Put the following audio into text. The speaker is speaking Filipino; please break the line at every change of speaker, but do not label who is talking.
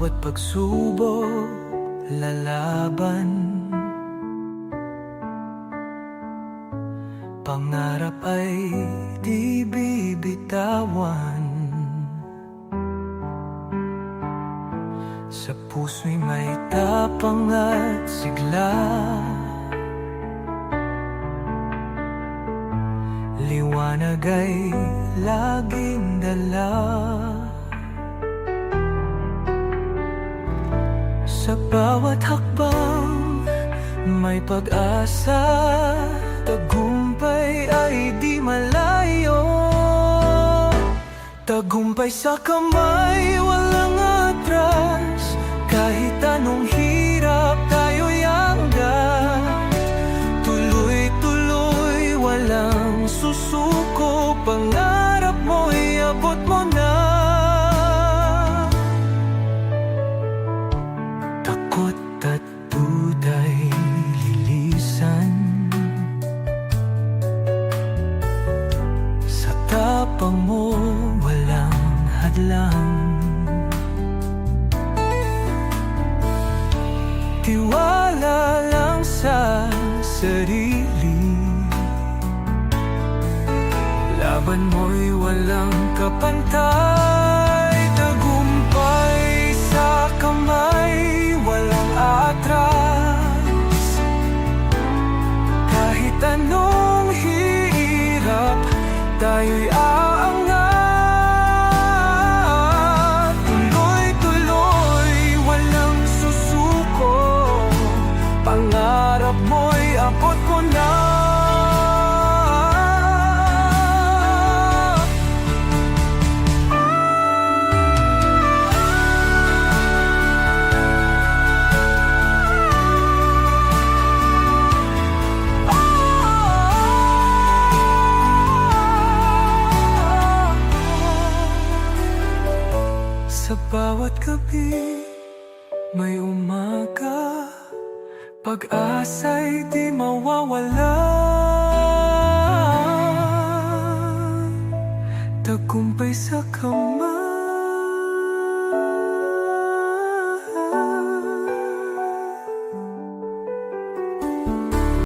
Bawat pagsubok, lalaban Pangarap ay di bibitawan. Sa puso'y may tapang at sigla. Liwanag ay laging dala Sa bawat hakbang may pag-asa. Tagumpay ay di malayo. Tagumpay sa kamay, tapang mo walang hadlang. Tiwala lang sa sarili. Laban mo'y walang kapantay. Tagumpay sa kamay. Walang atras. Kahit anong hirap Tayo'y aangat bawat gabi may umaga. Pag-asa'y di mawawala. Tagumpay sa kamay